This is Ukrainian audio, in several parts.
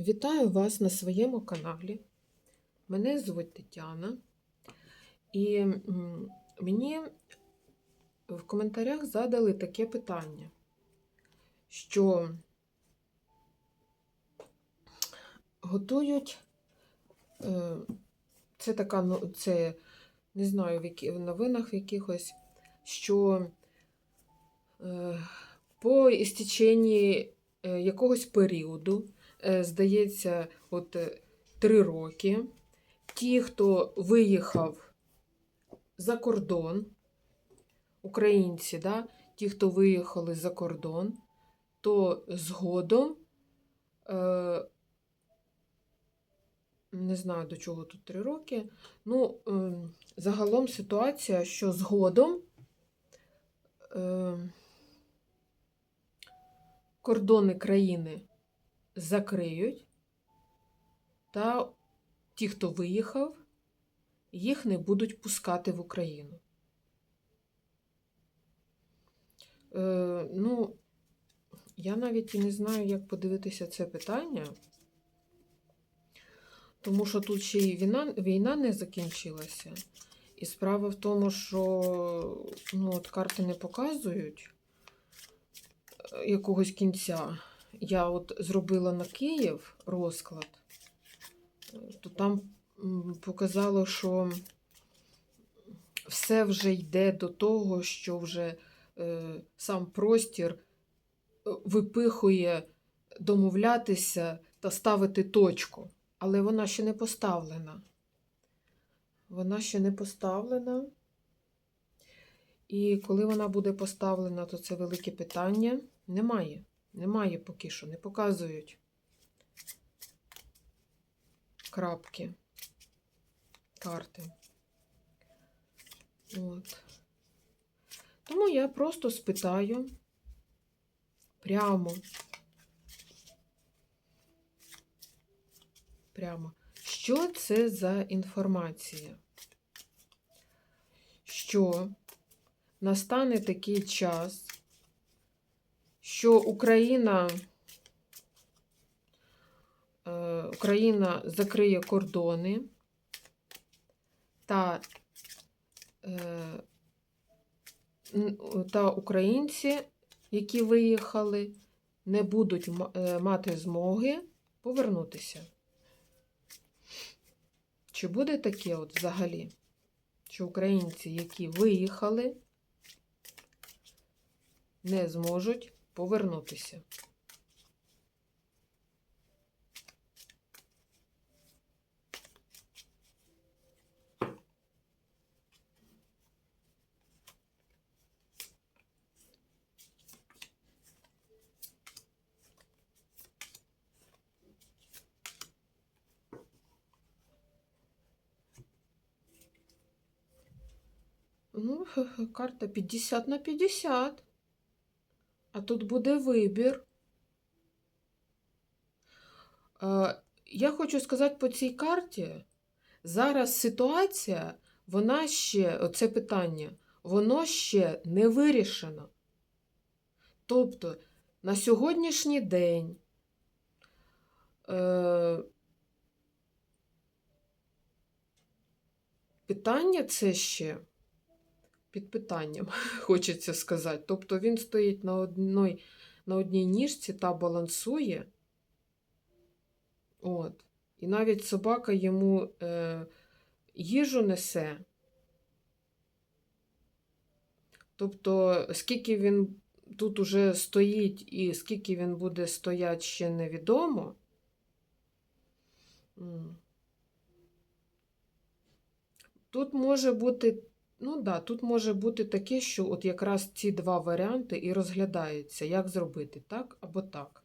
Вітаю вас на своєму каналі. Мене звуть Тетяна, і мені в коментарях задали таке питання, що готують, е, це така, ну, це не знаю, в, новинах якихось, що е, по істеченні е, якогось періоду, здається, от е, три роки, ті, хто виїхав за кордон, українці, да, ті, хто виїхали за кордон, то згодом, е, не знаю до чого тут три роки, ну, е, загалом ситуація, що згодом е, кордони країни закриють, та ті, хто виїхав, їх не будуть пускати в Україну. Е, ну, я навіть і не знаю, як подивитися це питання, тому що тут ще й війна, війна не закінчилася. І справа в тому, що ну, от карти не показують е, якогось кінця. Я от зробила на Київ розклад, то там показало, що все вже йде до того, що вже е, сам простір е, випихує домовлятися та ставити точку. Але вона ще не поставлена. Вона ще не поставлена. І коли вона буде поставлена, то це велике питання. Немає. Немає поки що, не показують крапки, карти. От. Тому я просто спитаю прямо. Прямо. Що це за інформація? Що настане такий час, що Україна, е, Україна закриє кордони та, е, та українці, які виїхали, не будуть е, мати змоги повернутися. Чи буде таке от взагалі, що українці, які виїхали, не зможуть повернутися? Ну, карта 50 на 50. А тут буде вибір. Е, Я хочу сказати по цій карті. Зараз ситуація, вона ще, оце питання, воно ще не вирішено. Тобто, на сьогоднішній день е, питання це ще під питанням, хочеться сказати. Тобто він стоїть на одній, на одній ніжці та балансує. От. І навіть собака йому е, їжу несе. Тобто, скільки він тут уже стоїть і скільки він буде стояти, ще невідомо. Тут може бути Ну да, тут може бути таке, що от якраз ці два варіанти і розглядаються, як зробити так або так.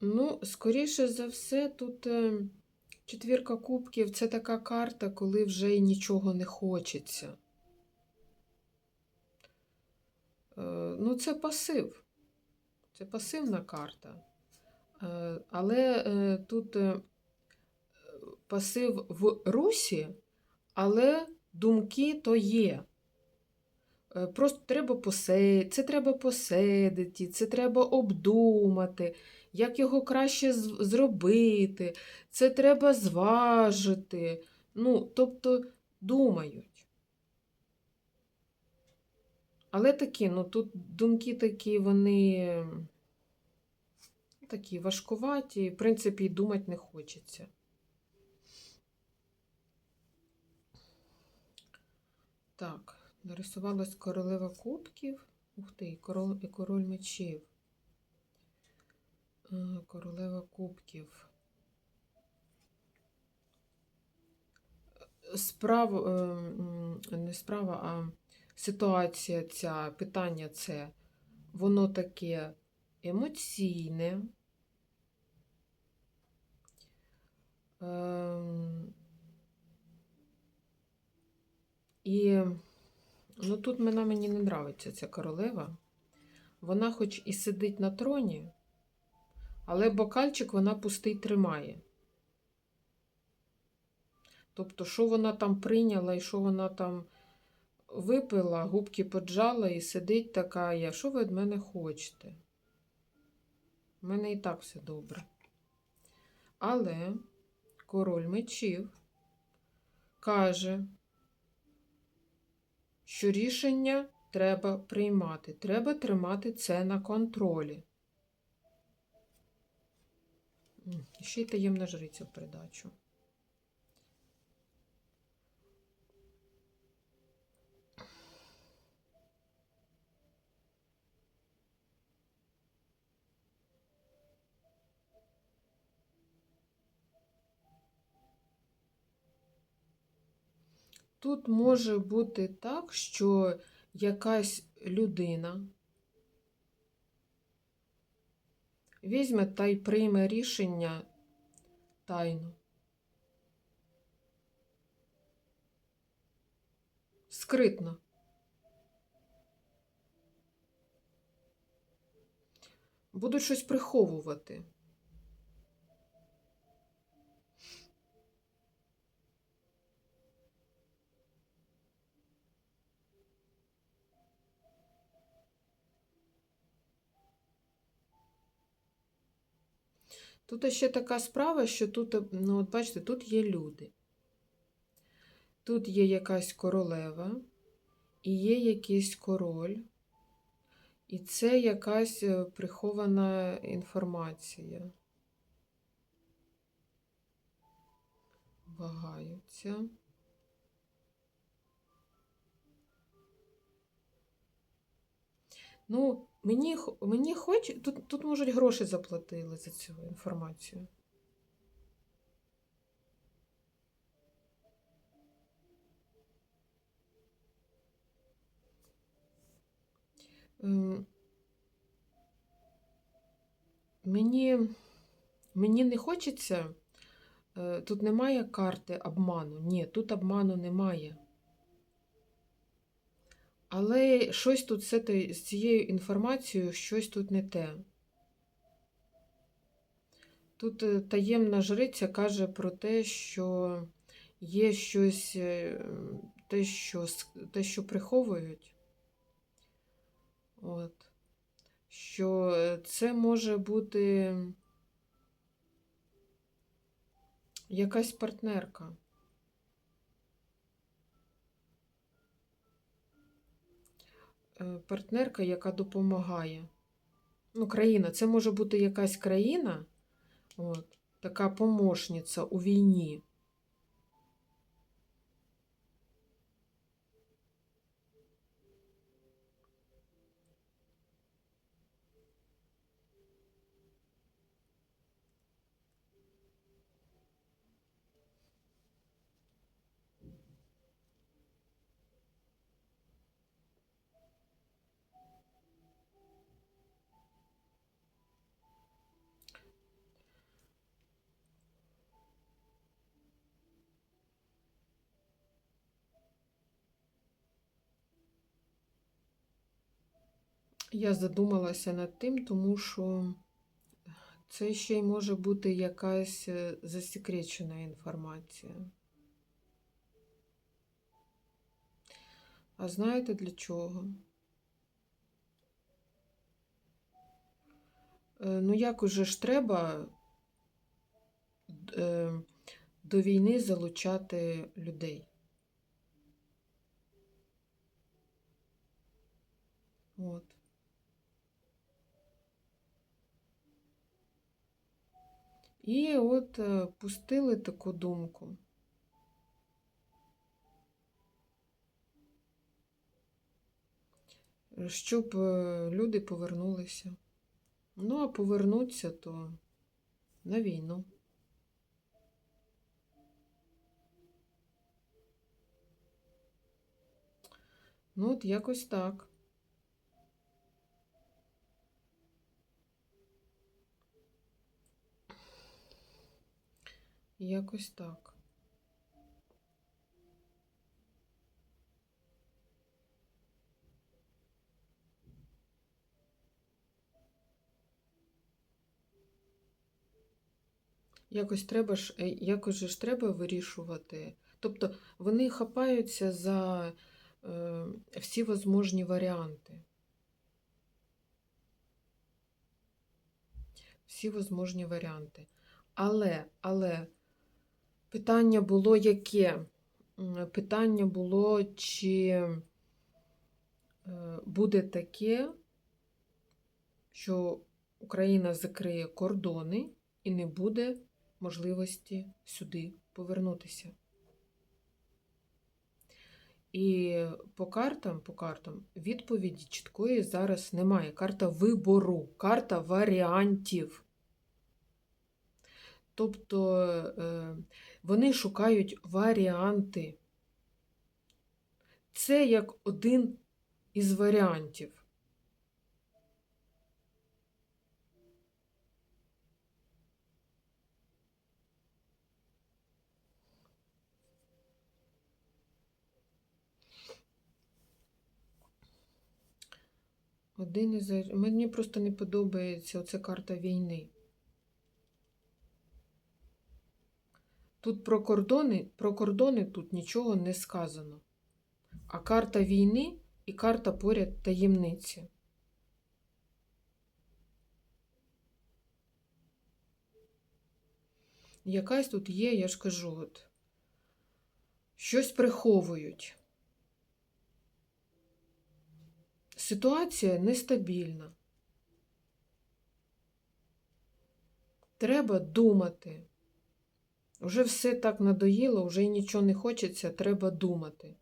Ну, скоріше за все, тут е, четвірка кубків це така карта, коли вже й нічого не хочеться. Е, Ну, це пасив. Це пасивна карта. Е, Але е, тут е, пасив в русі, Але думки то є. Е, Просто треба посе... це треба посидіти, це треба обдумати, як його краще зробити, це треба зважити. Ну, тобто думають. Але такі, ну тут думки такі, вони такі важкуваті, в принципі, і думати не хочеться. Так, нарисувалась королева кубків. Ух ти, король, і король мечів. Е, Королева кубків. Справа, е, не справа, а ситуація ця, питання це, воно таке емоційне. Ем, І ну, тут вона мені не нравиться, ця королева. Вона хоч і сидить на троні, але бокальчик вона пустий тримає. Тобто, що вона там прийняла і що вона там випила, губки поджала і сидить така, я, що ви від мене хочете? У мене і так все добре. Але король мечів каже, що рішення треба приймати. Треба тримати це на контролі. Ще й таємна жриця в придачу. Тут може бути так, що якась людина візьме та й прийме рішення тайно. Скритно. Будуть щось приховувати. Тут ще така справа, що тут, ну, от бачите, тут є люди. Тут є якась королева, і є якийсь король, і це якась е, прихована інформація. Вагаються. Ну, мені, мені хоч, тут, тут, можуть, гроші заплатили за цю інформацію. Мені, мені не хочеться, е, тут немає карти обману. Ні, тут обману немає. Але щось тут з, цією- інформацією, щось тут не те. Тут е, таємна жриця каже про те, що є щось, е, те, що, те, що приховують. От. Що е, це може бути якась партнерка. Партнерка, яка допомагає. Ну, країна, це може бути якась країна, от, така помощниця у війні. Я задумалася над тим, тому що це ще й може бути якась е, засекречена інформація. А знаєте для чого? Е, Ну, як уже ж треба е, до війни залучати людей. От. І от е, пустили таку думку. Щоб е, люди повернулися. Ну, а повернуться то на війну. Ну, от якось так. Якось так. Якось треба ж, е, якось же ж треба вирішувати. Тобто вони хапаються за е, всі возможні варіанти. Всі возможні варіанти. Але, але питання було яке? Питання було, чи е, буде таке, що Україна закриє кордони і не буде можливості сюди повернутися. І по картам, по картам відповіді чіткої зараз немає. Карта вибору, карта варіантів. Тобто е, вони шукають варіанти. Це як один із варіантів. Один із Мені просто не подобається оця карта війни. Тут про кордони, про кордони тут нічого не сказано. А карта війни і карта поряд таємниці. Якась тут є, я ж кажу, от, щось приховують. Ситуація нестабільна. Треба думати. Вже все так надоїло, вже й нічого не хочеться, треба думати.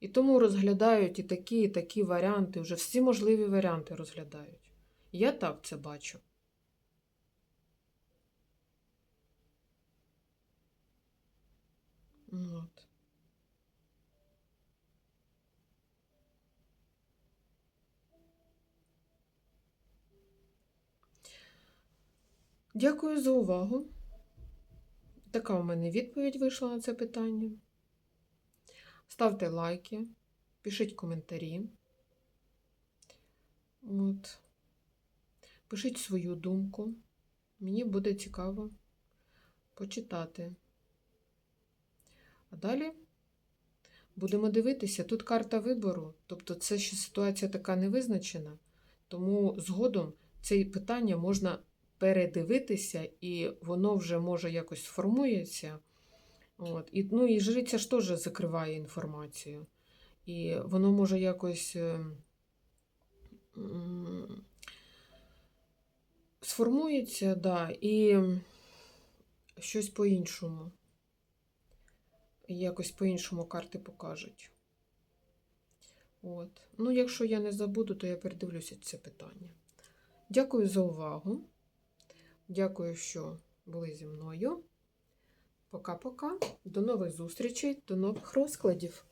І тому розглядають і такі, і такі варіанти, вже всі можливі варіанти розглядають. Я так це бачу. От. Дякую за увагу. Така у мене відповідь вийшла на це питання. Ставте лайки, пишіть коментарі. От. Пишіть свою думку. Мені буде цікаво почитати. А далі будемо дивитися. Тут карта вибору, тобто це ще ситуація така невизначена, тому згодом це питання можна передивитися, і воно вже може якось сформується. От. І, ну, і жриця ж теж закриває інформацію. І воно може якось е, сформується, да, і щось по-іншому. Якось по-іншому карти покажуть. От. Ну, якщо я не забуду, то я передивлюся це питання. Дякую за увагу. Дякую, що були зі мною. Пока-пока. До нових зустрічей, до нових розкладів.